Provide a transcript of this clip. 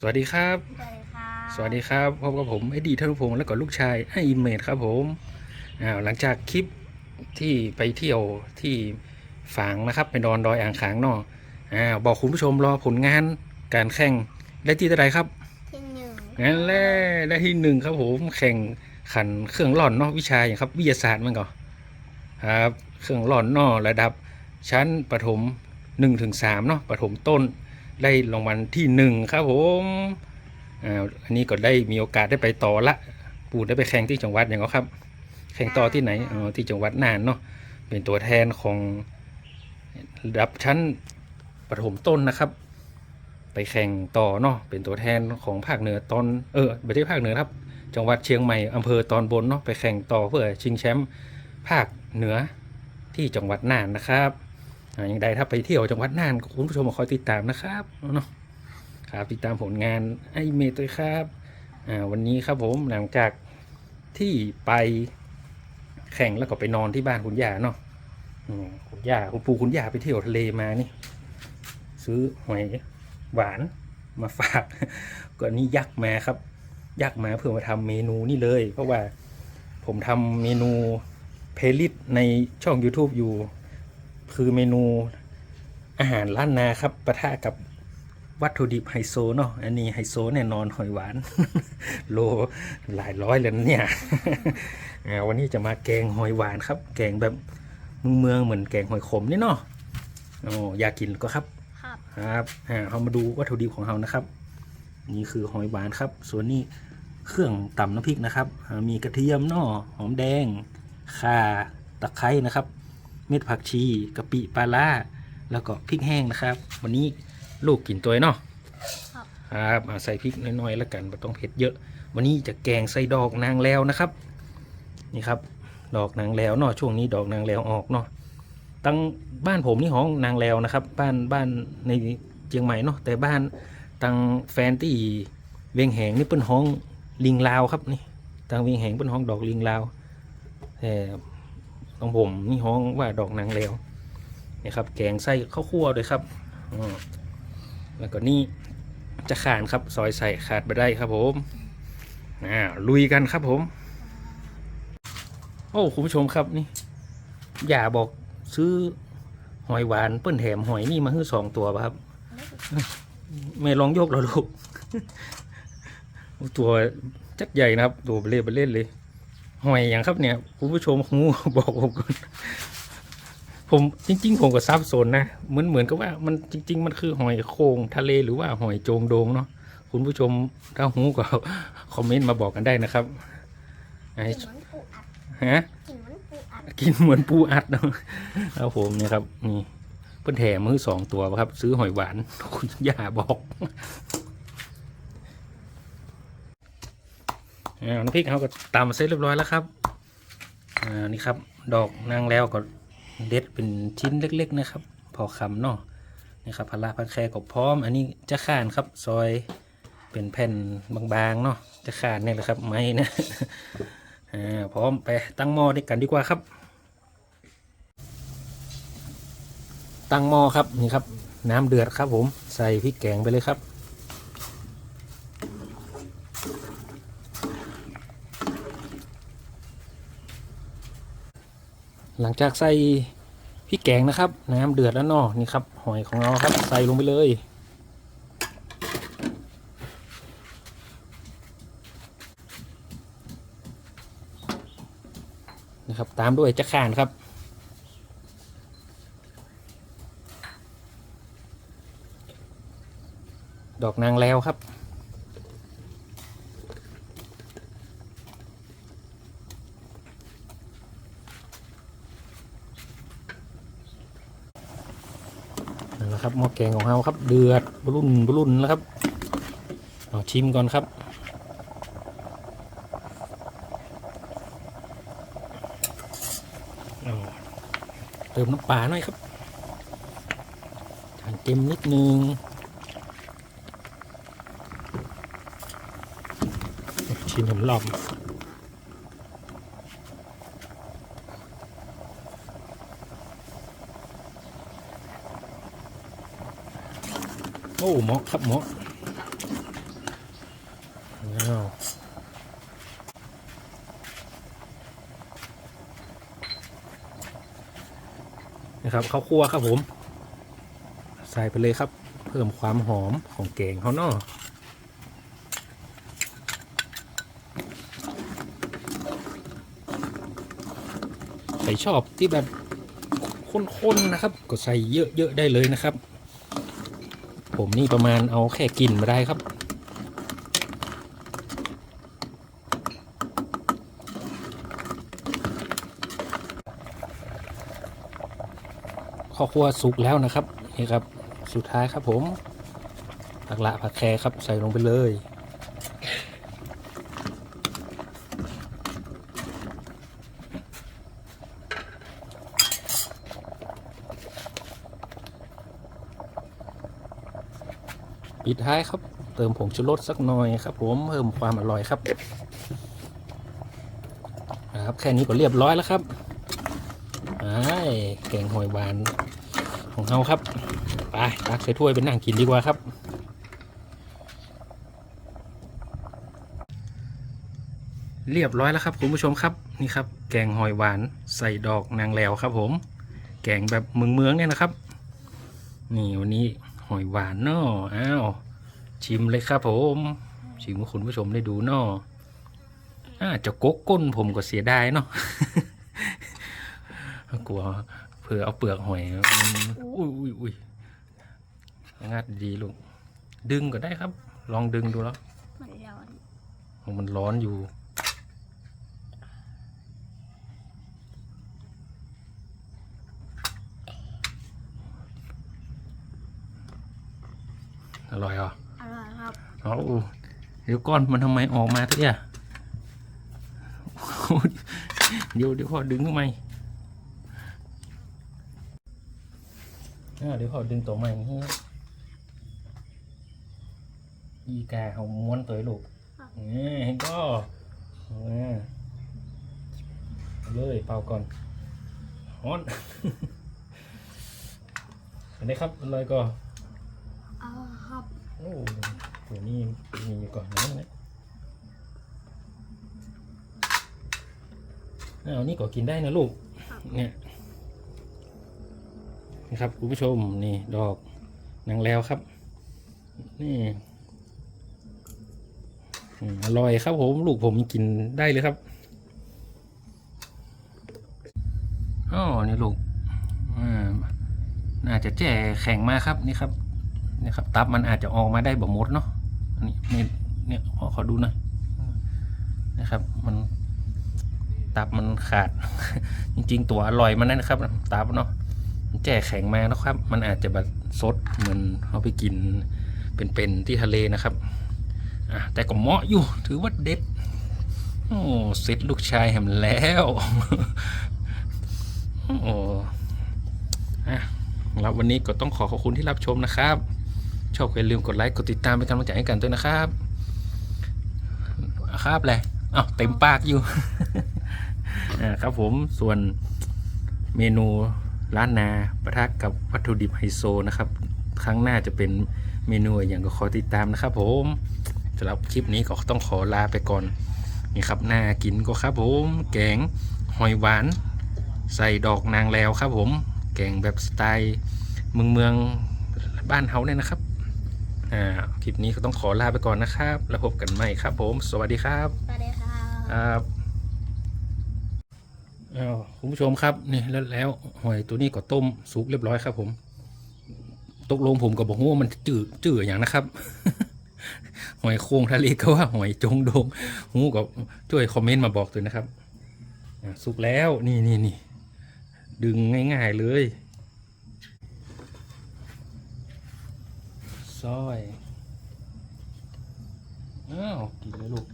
สวัสดีครับ สวัสดีค่ะสวัสดีครับพบกับผมไอดีธนพงศ์และก็ลูกชายไออิมเมดครับผมอ้าวหลังจากคลิปที่ไปเที่ยวที่ฝางนะครับไปนอนดอยอ่างขางเนอะอ้าวบอกคุณผู้ชมรอผลงานการแข่งได้ที่เท่าไหรครับที่หนึ่งงั้นแหละได้ที่หนึ่งครับผมแข่งขันเครื่องหล่อนเนาะวิชาอย่างครับวิทยาศาสตร์มันก่อนครับเครื่องหล่อนเนาะระดับชั้นประถม1นถึงสเนาะประถมต้น ได้รางวัลที่หนึ่งครับผมอ่าอันนี้ก็ได้มีโอกาสได้ไปต่อละ ปู่ได้ไปแข่งที่จังหวัดอย่างก็ครับ แข่งต่อที่ไหนอ๋อที่จังหวัดน่านเนาะเป็นตัวแทนของระดับชั้นประถมต้นนะครับ ไปแข่งต่อเนาะเป็นตัวแทนของภาคเหนือตอนเออไม่ใช่ภาคเหนือครับ จังหวัดเชียงใหม่อำเภอตอนบนเนาะไปแข่งต่อเพื่อชิงแชมป์ภาคเหนือที่จังหวัดน่านนะครับ อย่างใดถ้าไปเที่ยวจังหวัดน่านคุณผู้ชมก็คอยติดตามนะครับเนาะครับติดตามผลงานไอเมย์ด้วยครับวันนี้ครับผมหลังจากที่ไปแข่งแล้วก็ไปนอนที่บ้านคุณย่าเนาะคุณย่าคุณปู่คุณย่าไปเที่ยวทะเลมานี่ ซื้อหอยหวานมาฝากก็นี่ยักษ์มาครับ ยักษ์มาเพื่อมาทำเมนูนี่เลย เพราะว่าผมทำเมนูเพลลิตในช่อง YouTube อยู่ คือเมนูอาหารล้านนาครับปะทะกับวัตถุดิบไฮโซเนาะอันนี้ไฮโซแน่นอนหอยหวาน โลหลายร้อยเลยนะเนี่ยอ่าวันนี้จะมาแกงหอยหวานครับ แกงแบบเมืองๆเหมือนแกงหอยขมนี่เนาะโอ้อยากกินก็ครับครับ ครับอ่าเรามาดูวัตถุดิบของเรานะครับ นี่คือหอยหวานครับ ส่วนนี้เครื่องตำน้ำพริกนะครับอ่ามีกระเทียมเนาะหอมแดงข่าตะไคร้นะครับ เม็ดผักชีกะปิปลาล่าแล้วก็พริกแห้งนะครับ วันนี้ลูกกินตัวเนาะครับครับอ่าใส่พริกน้อยๆแล้วกันไม่ต้องเผ็ดเยอะ วันนี้จะแกงใส่ดอกนางแล้วนะครับ นี่ครับ ดอกนางแล้วเนาะช่วงนี้ดอกนางแล้วออกเนาะตั้งบ้านผมนี่ห้องนางแล้วนะครับ บ้านบ้านในเชียงใหม่เนาะแต่บ้านตังแฟนที่เวียงแหงนี่เป็นห้องลิงลาวครับนี่ตังเวียงแหงเป็นห้องดอกลิงลาวแต่ ของผมนี่ห้องว่าดอกนางแล้วนี่ครับแกงไส้ข้าวคั่วด้วยครับอแล้วก็นี่จะขานครับซอยใส่ขาดไปได้ครับผมอ่าลุยกันครับผม โอ้คุณผู้ชมครับนี่ อย่าบอกซื้อหอยหวานเปิ้นแถมหอยนี่มาให้สองตัวป่ะครับไม่ลองยกเราลูกตัวจักใหญ่นะครับ ตัวเบลเล่เบลเล่นเลย หอยอย่างครับเนี่ยคุณผู้ชมงูบอกผมก่อนผมจริง ๆ ผมก็ซับสนนะเหมือนเหมือนกับว่ามันจริง ๆ มันคือหอยโคงทะเลหรือว่าหอยโจงโดงเนาะคุณผู้ชมถ้าหูก็คอมเมนต์มาบอกกันได้นะครับไอ้ฮะกินเหมือนปูอัดกินเหมือนปูอัดนะครับผมเนี่ยครับนี่เพิ่นแถมมือสองตัวครับ ซื้อหอยหวานคุณย่าบอกอ่า น้ำพริกเขาก็ตำเสร็จเรียบร้อยแล้วครับอ่านี่ครับดอกนางแล้วก็เด็ดเป็นชิ้นเล็ก ๆ นะครับ พอคำเนาะนี่ครับพลาพักแคก็พร้อม อันนี้จะข่านครับซอยเป็นแผ่นบางๆเนาะจะข่านนี่แหละครับไม้นะอ่าพร้อมไปตั้งหม้อด้วยกันดีกว่าครับ ตั้งหม้อครับนี่ครับ น้ำเดือดครับผมใส่พริกแกงไปเลยครับ ลังจากใส่พริกแกงนะครับ น้ำเดือดแล้วเนาะนี่ครับ หอยของเราครับ ใส่ลงไปเลยนะครับตามด้วยจะข่านครับ ดอกนางแล้วครับ นะครับหม้อแกงของเราครับเดือดบรุ่นบรุ่นแล้วครับเอาชิมก่อนครับเติมน้ำปลาหน่อยครับทานเต็มนิดนึงชิมผมลอม โอ้เหมาะครับเหมาะอ้าวนะครับข้าวคั่วครับผม ใส่ไปเลยครับ เพิ่มความหอมของแกงเขาเนาะใครชอบที่แบบข้นๆนะครับ ก็ใส่เยอะๆได้เลยนะครับ ผมนี่ประมาณเอาแค่กลิ่นมาได้ครับ ข้อคั่วสุกแล้วนะครับ นี่ครับ สุดท้ายครับผมผักละผักแครครับใส่ลงไปเลย ปิดท้ายครับ เติมผงชูรสสักหน่อยครับ ผมเพิ่มความอร่อยครับนะครับแค่นี้ก็เรียบร้อยแล้วครับไอ้แกงหอยหวานของเราครับไปตักใส่ถ้วยไปนั่งกินดีกว่าครับเรียบร้อยแล้วครับคุณผู้ชมครับนี่ครับ แกงหอยหวานใส่ดอกนางแล้วครับผม แกงแบบเมืองเมืองเนี่ยนะครับ นี่วันนี้ หอยหวานเนาะอ้าว ชิมเลยครับผม ชิมให้คุณผู้ชมได้ดูเนาะอ่าจะกกก้นผมก็เสียดายเนาะกลัวเผื่อเอาเปลือกหอยมันอุ้ยอุ้ยอุ้ยงัดดีลูก ดึงก็ได้ครับ ลองดึงดูแล้ว มันร้อน มันร้อนอยู่ อร่อยเหรอะอร่อยครับเอาเดี๋ยวก้อนมันทำไมออกมาเถอะเนี่ยเดี๋ยวเดี๋ยวพอดึงทำไมอ่าเดี๋ยวพอดึงตัวใหม่นี่อีกาเขาม้วนตัวลูกนี่เห็นก็อ่าเอาเลยเป่าก่อนฮอนอันนี้ครับเลยก็ เอาครับโอ้ตัวนี้มีอยู่ก่อนนะเนี่ยเอานี่ก็กินได้นะลูก เนี่ยนะครับคุณผู้ชมนี่ดอกนางแล้วครับ นี่อร่อยครับผมลูกผมกินได้เลยครับอ๋อนี่ลูก อ่า น่าจะแจ่แข็งมากครับนี่ครับ นี่ยครับตับมันอาจจะออกมาได้บ่หมดเนาะอันนี้นี่เนี่ยขอขอดูหน่อยนะครับ มันตับมันขาด จริง ๆ ตัวอร่อยมันนั่นนะครับ ตับเนาะมันแจ่แข็งมานะครับ มันอาจจะแบบสดเหมือนเอาไปกินเป็นๆที่ทะเลนะครับอะแต่ก็เหมาะอยู่ ถือว่าเด็ดโอ้เซ็ตลูกชายแหมแล้วโอ้อะแล้ววันนี้ก็ต้องขอขอบคุณที่รับชมนะครับ ชอบอย่าลืมกดไลค์กดติดตามเป็นกำลังใจให้กันด้วยนะครับอะครับแหละอ้าวเต็มปากอยู่ครับผมส่วนเมนูร้านนาประทักกับวัตถุดิบไฮโซนะครับ ครั้งหน้าจะเป็นเมนูอย่างก็ขอติดตามนะครับ ผมสำหรับคลิปนี้ก็ต้องขอลาไปก่อนนี่ครับหน้ากินก็ครับผม แกงหอยหวาน ใส่ดอกนางแล้วครับผม แกงแบบสไตล์เมืองเมืองบ้านเฮาเนี่ยนะครับ อ่าคลิปนี้ก็ต้องขอลาไปก่อนนะครับ แล้วพบกันใหม่ครับ ผม สวัสดีครับสวัสดีครับครับอ้าวคุณผู้ชมครับนี่แล้วแล้วหอยตัวนี้ก็ต้มสุกเรียบร้อยครับ ผม ตกลงผมก็บอกว่ามันจืดจืดอย่างนะครับ หอยโครงทะเลก็ว่าหอยจงโดงหูก็ช่วยคอมเมนต์มาบอกด้วยนะครับอ่าสุกแล้วนี่นี่นี่ดึงง่าย ๆเลย ซอย อ้าว กินเลยลูก